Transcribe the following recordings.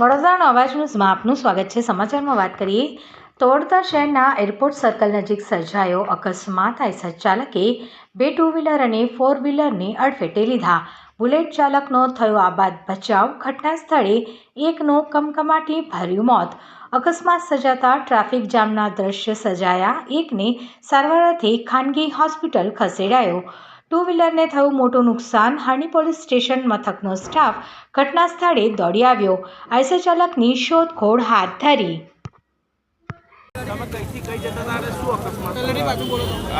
વડોદરાનો અવાજ ન્યૂઝમાં આપનું સ્વાગત છે. સમાચારમાં વાત કરીએ તો શહેરના એરપોર્ટ સર્કલ નજીક સર્જાયો અકસ્માત. આઈસર ચાલકે બે ટુ વ્હીલર અને ફોર વ્હીલરને અડફેટે લીધા. બુલેટ ચાલકનો થયો આબાદ બચાવ. ઘટના સ્થળે એકનું કમકમાટી ભર્યું મોત. અકસ્માત સર્જાતા ટ્રાફિક જામના દ્રશ્ય સર્જાયા. એકને સારવાર અર્થે ખાનગી હોસ્પિટલ ખસેડાયો. ટુ વ્હીલરને થયું મોટું નુકસાન હાર્ની પોલીસ સ્ટેશન મથકનો સ્ટાફ ઘટના સ્થળે દોડી આવ્યો. આઈસર ચાલકની શોધખોળ હાથ ધરી.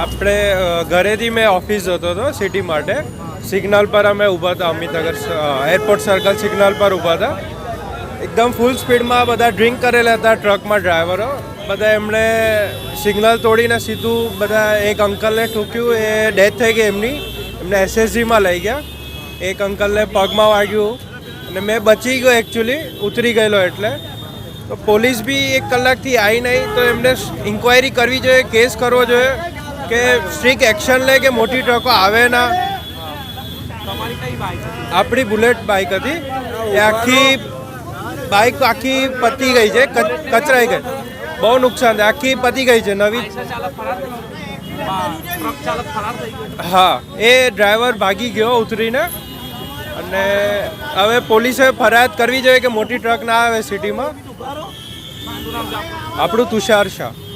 આપણે ઘરેથી મેં ઓફિસ જતો હતો સિટી માટે. સિગ્નલ પર અમે ઊભા હતા, અમિતનગર એરપોર્ટ સર્કલ સિગ્નલ પર ઊભા હતા. એકદમ ફૂલ સ્પીડમાં બધા ડ્રિંક કરેલા હતા ટ્રકમાં ડ્રાઈવરો બધા એમણે સિગ્નલ તોડીને સીધું બધા એક અંકલને ઠૂક્યું એ ડેથ થઈ ગઈ એમની. એમને એસએસજીમાં લઈ ગયા. એક અંકલને પગમાં વાગ્યું અને મેં બચી ગયો એકચ્યુઅલી ઉતરી ગયેલો એટલે. તો પોલીસ બી એક કલાકથી આવી નહીં તો એમને ઇન્ક્વાયરી કરવી જોઈએ કેસ કરવો જોઈએ કે સ્ટ્રિક એક્શન લે કે મોટી ટ્રકો આવે ના. આપણી બુલેટ બાઇક હતી. એ આખી બાઇક આખી પતી ગઈ છે, કચ- કચરાઈ ગઈ. બહુ નુકસાન થાય આખી પતી ગઈ છે, નવી. હા, એ ડ્રાઈવર ભાગી ગયો ઉતરીને. અને હવે પોલીસે ફરિયાદ કરવી જોઈએ કે મોટી ટ્રક ના આવે સિટીમાં. છે? આપણું તુષાર શાહ.